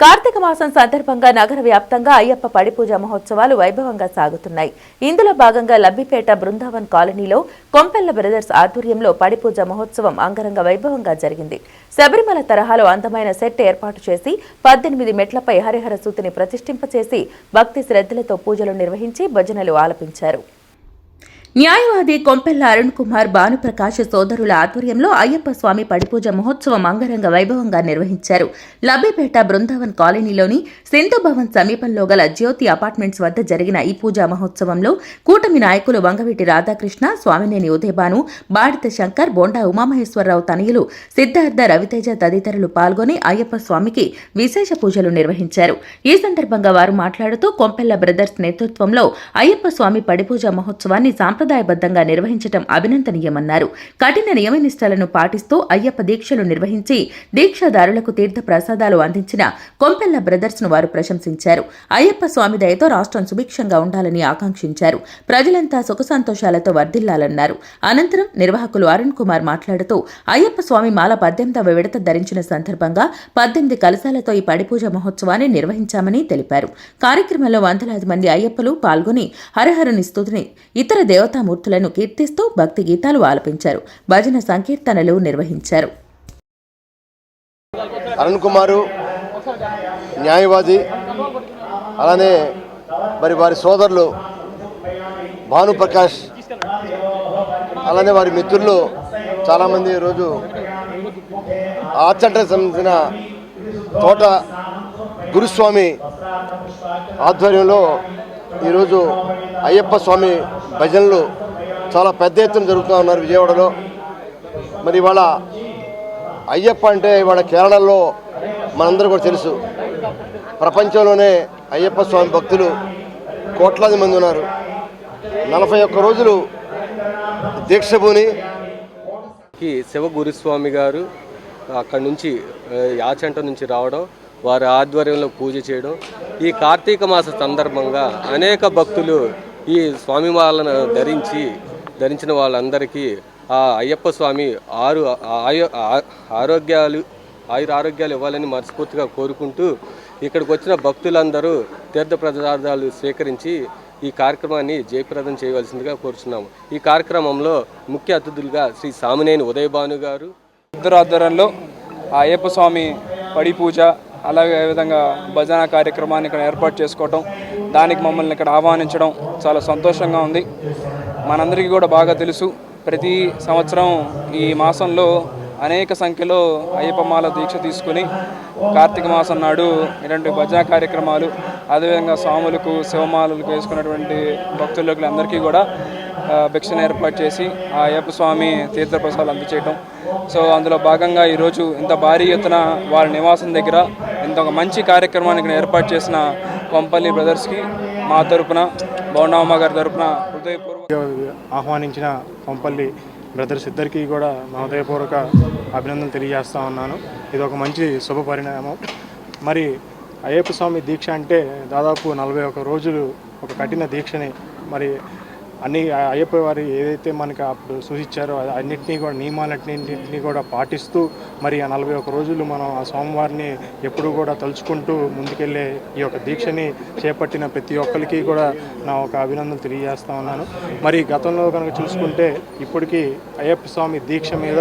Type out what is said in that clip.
కార్తీక మాసం సందర్భంగా నగర వ్యాప్తంగా అయ్యప్ప పడిపూజ మహోత్సవాలు వైభవంగా సాగుతున్నాయి. ఇందులో భాగంగా లబ్బిపేట బృందావన్ కాలనీలో కొంపెల్ల బ్రదర్స్ ఆధ్వర్యంలో పడిపూజ మహోత్సవం అంగరంగ వైభవంగా జరిగింది. శబరిమల తరహాలో అందమైన సెట్ ఏర్పాటు చేసి పద్దెనిమిది మెట్లపై హరిహర సూతిని ప్రతిష్ఠింపచేసి భక్తి శ్రద్ధలతో పూజలు నిర్వహించి భజనలు ఆలపించారు. న్యాయవాది కొంపెల్ల అరుణ్ కుమార్ భానుప్రకాష్ సోదరుల ఆధ్వర్యంలో అయ్యప్ప స్వామి పడిపూజ మహోత్సవం అంగరంగ వైభవంగా నిర్వహించారు. లబ్బిపేట బృందావన్ కాలనీలోని సింధు భవన్ సమీపంలో గల జ్యోతి అపార్ట్మెంట్స్ వద్ద జరిగిన ఈ పూజా మహోత్సవంలో కూటమి నాయకులు వంగవీటి రాధాకృష్ణ స్వామినేని ఉదయభాను బాడిత శంకర్ బోండా ఉమామహేశ్వరరావు తనయులు సిద్ధార్థ రవితేజ తదితరులు పాల్గొని అయ్యప్ప స్వామికి విశేష పూజలు నిర్వహించారు. ఈ సందర్భంగా వారు మాట్లాడుతూ కొంపెల్ల బ్రదర్స్ నేతృత్వంలో అయ్యప్ప స్వామి పడిపూజ మహోత్సవాన్ని సాంప్రదాయబద్ధంగా నిర్వహించడం అభినందనీయమన్నారు. కఠిన నియమనిష్టలను పాటిస్తూ అయ్యప్ప దీక్షలు నిర్వహించి దీక్షాదారులకు తీర్థ ప్రసాదాలు అందించిన కొంపెల్ల బ్రదర్స్ను వారు ప్రశంసించారు. అయ్యప్ప స్వామి దయతో రాష్ట్రం సుభిక్షంగా ఉండాలని ఆకాంక్షించారు. ప్రజలంతా సుఖ సంతోషాలతో వర్ధిల్లాలన్నారు. అనంతరం నిర్వాహకులు అరుణ్ కుమార్ మాట్లాడుతూ అయ్యప్ప స్వామి మాల పద్దెనిమిదవ విడత ధరించిన సందర్భంగా పద్దెనిమిది కలశాలతో ఈ పడిపూజ మహోత్సవాన్ని నిర్వహించామని తెలిపారు. కార్యక్రమంలో వందలాది మంది అయ్యప్పలు పాల్గొని హరహరుని స్థుతిని ఇతర దేవతామూర్తులను కీర్తిస్తూ భక్తి గీతాలు ఆలపించారు. భజన సంకీర్తనలు నిర్వహించారు. అరుణ్ కుమారు న్యాయవాది అలానే మరి వారి సోదరులు భానుప్రకాష్ అలానే వారి మిత్రులు చాలామంది ఈరోజు ఆచంటకు సంబంధించిన తోట గురుస్వామి ఆధ్వర్యంలో ఈరోజు అయ్యప్ప స్వామి భజనలు చాలా పెద్ద ఎత్తున జరుగుతూ ఉన్నారు విజయవాడలో. మరి ఇవాళ అయ్యప్ప అంటే ఇవాళ కేరళలో మనందరూ కూడా తెలుసు. ప్రపంచంలోనే అయ్యప్ప స్వామి భక్తులు కోట్లాది మంది ఉన్నారు. నలభై ఒక్క రోజులు దీక్షభూని కి శివ గురుస్వామి గారు అక్కడి నుంచి యాచంట నుంచి రావడం వారి ఆధ్వర్యంలో పూజ చేయడం ఈ కార్తీక మాస సందర్భంగా అనేక భక్తులు ఈ స్వామి వాళ్ళను ధరించి ధరించిన వాళ్ళందరికీ ఆ అయ్యప్ప స్వామి ఆరు ఆయు ఆరోగ్యాలు ఆయుర ఆరోగ్యాలు ఇవ్వాలని మనస్ఫూర్తిగా కోరుకుంటూ ఇక్కడికి వచ్చిన భక్తులందరూ తీర్థ ప్రసాదాలు స్వీకరించి ఈ కార్యక్రమాన్ని జయప్రదం చేయవలసిందిగా కోరుచున్నాము. ఈ కార్యక్రమంలో ముఖ్య అతిథులుగా శ్రీ సామినేని ఉదయభాను గారు. ఇద్దరు ఆధ్వర్యంలో అయ్యప్ప స్వామి పడి పూజ అలాగే విధంగా భజన కార్యక్రమాన్ని ఇక్కడ ఏర్పాటు చేసుకోవటం దానికి మమ్మల్ని ఇక్కడ ఆహ్వానించడం చాలా సంతోషంగా ఉంది. మనందరికీ కూడా బాగా తెలుసు ప్రతి సంవత్సరం ఈ మాసంలో అనేక సంఖ్యలో అయ్యప్పమాల దీక్ష తీసుకుని కార్తీక మాసం నాడు ఇలాంటి భజన కార్యక్రమాలు అదేవిధంగా స్వాములకు శివమాలలకు వేసుకున్నటువంటి భక్తులకు అందరికీ కూడా భిక్షను ఏర్పాటు చేసి ఆ అయ్యప్ప స్వామి తీర్థప్రసాదాలు అందచేయటం. సో అందులో భాగంగా ఈరోజు ఇంత భారీ ఎత్తున వాళ్ళ నివాసం దగ్గర ఇంత ఒక మంచి కార్యక్రమానికి ఏర్పాటు చేసిన కొంపల్లి బ్రదర్స్కి మా తరపున బౌండమ్మ గారి తరపున హృదయపూర్వక ఆహ్వానించిన కొంపల్లి బ్రదర్స్ ఇద్దరికీ కూడా నా హృదయపూర్వక అభినందన తెలియజేస్తా ఉన్నాను. ఇది ఒక మంచి శుభ పరిణామం. మరి అయ్యప్ప స్వామి దీక్ష అంటే దాదాపు నలభై ఒక రోజులు ఒక కఠిన దీక్షని మరి అన్ని అయ్యప్ప వారి ఏదైతే మనకి అప్పుడు సూచించారో అన్నింటినీ కూడా నియమాలన్నింటినీ కూడా పాటిస్తూ మరి ఆ నలభై ఒక రోజులు మనం ఆ స్వామివారిని ఎప్పుడూ కూడా తలుచుకుంటూ ముందుకెళ్ళే ఈ యొక్క దీక్షని చేపట్టిన ప్రతి ఒక్కరికి కూడా నా ఒక అభినందన తెలియజేస్తా ఉన్నాను. మరి గతంలో కనుక చూసుకుంటే ఇప్పటికీ అయ్యప్ప స్వామి దీక్ష మీద